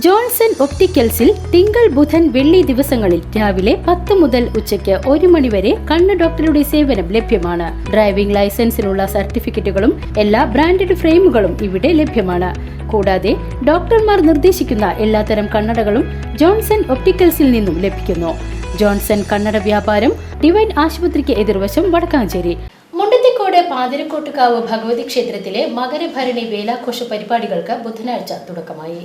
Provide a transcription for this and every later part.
Johnson ഒപ്റ്റിക്കൽസിൽ തിങ്കൾ ബുധൻ വെള്ളി ദിവസങ്ങളിൽ രാവിലെ പത്ത് മുതൽ ഉച്ചയ്ക്ക് ഒരു മണിവരെ കണ്ണ് ഡോക്ടറുടെ സേവനം ലഭ്യമാണ്. ഡ്രൈവിംഗ് ലൈസൻസിനുള്ള സർട്ടിഫിക്കറ്റുകളും എല്ലാ ബ്രാൻഡഡ് ഫ്രെയിമുകളും ഇവിടെ ലഭ്യമാണ്. കൂടാതെ ഡോക്ടർമാർ നിർദ്ദേശിക്കുന്ന എല്ലാത്തരം കണ്ണടകളും ജോൺസൺ ഒപ്റ്റിക്കൽസിൽ നിന്നും ലഭിക്കുന്നു. ജോൺസൺ കണ്ണട വ്യാപാരം ഡിവൈൻ ആശുപത്രിക്ക് എതിർവശം വടക്കാഞ്ചേരി. മുണ്ടത്തിക്കോട് പാതിരക്കോട്ടുകാവ് ഭഗവതി ക്ഷേത്രത്തിലെ മകരഭരണി വേലാഘോഷ പരിപാടികൾക്ക് ബുധനാഴ്ച തുടക്കമായി.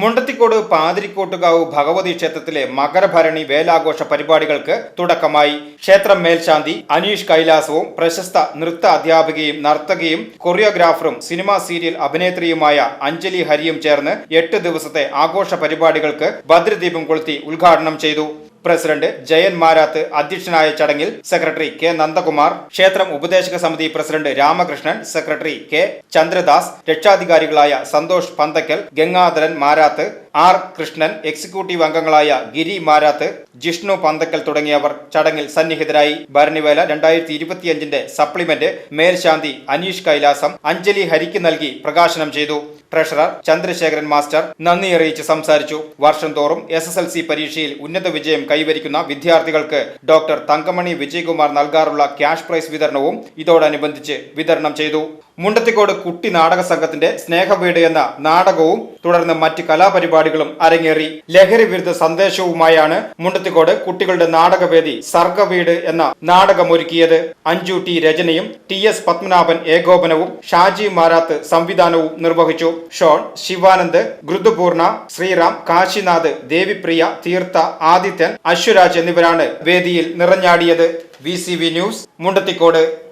മുണ്ടത്തിക്കോട് പാതിരിക്കോട്ടുകാവ് ഭഗവതി ക്ഷേത്രത്തിലെ മകരഭരണി വേലാഘോഷ പരിപാടികൾക്ക് തുടക്കമായി. ക്ഷേത്രം മേൽശാന്തി അനീഷ് കൈലാസവും പ്രശസ്ത നൃത്ത അധ്യാപികയും നർത്തകിയും കൊറിയോഗ്രാഫറും സിനിമാ സീരിയൽ അഭിനേത്രിയുമായ അഞ്ജലി ഹരിയും ചേർന്ന് എട്ട് ദിവസത്തെ ആഘോഷ പരിപാടികൾക്ക് ഭദ്രദീപം കൊളുത്തി ഉദ്ഘാടനം ചെയ്തു. പ്രസിഡന്റ് ജയൻ മാരാത്ത് അധ്യക്ഷനായ ചടങ്ങിൽ സെക്രട്ടറി കെ നന്ദകുമാർ ക്ഷേത്രം ഉപദേശക സമിതി president Ramakrishnan secretary K Chandradas രക്ഷാധികാരികളായ Santhosh Panthakkal Gangadharan Marath R Krishnan executive അംഗങ്ങളായ ഗിരി മാരാത്ത് ജിഷ്ണു പന്തക്കൽ തുടങ്ങിയവർ ചടങ്ങിൽ സന്നിഹിതരായി. ഭരണിവേല രണ്ടായിരത്തി ഇരുപത്തിയഞ്ചിന്റെ സപ്ലിമെന്റ് മേൽശാന്തി അനീഷ് കൈലാസം അഞ്ജലി ഹരിക്ക് നൽകി പ്രകാശനം ചെയ്തു. ട്രഷറർ ചന്ദ്രശേഖരൻ മാസ്റ്റർ നന്ദി അറിയിച്ച് സംസാരിച്ചു. വർഷം തോറും എസ് എസ് എൽ സി പരീക്ഷയിൽ ഉന്നത വിജയം കൈവരിക്കുന്ന വിദ്യാർത്ഥികൾക്ക് ഡോക്ടർ തങ്കമണി വിജയകുമാർ നൽകാറുള്ള ക്യാഷ് പ്രൈസ് വിതരണവും ഇതോടനുബന്ധിച്ച് വിതരണം ചെയ്തു. മുണ്ടത്തിക്കോട് കുട്ടി നാടക സംഘത്തിന്റെ സ്നേഹവീട് എന്ന നാടകവും തുടർന്ന് മറ്റ് കലാപരിപാടികളും അരങ്ങേറി. ലഹരി വിരുദ്ധ സന്ദേശവുമായാണ് മുണ്ടത്തിക്കോട് കുട്ടികളുടെ നാടകവേദി സർഗവീട് എന്ന നാടകമൊരുക്കിയത്. അഞ്ജു ടി രചനയും ടി എസ് പത്മനാഭൻ ഏകോപനവും ഷാജി മാരാത്ത് സംവിധാനവും നിർവഹിച്ചു. ഷോൺ ശിവാനന്ദ് ഗൃദുപൂർണ ശ്രീറാം കാശിനാഥ് ദേവിപ്രിയ തീർത്ഥ ആദിത്യൻ അശ്വരാജ് എന്നിവരാണ് വേദിയിൽ നിറഞ്ഞാടിയത്. V news Mundathikode.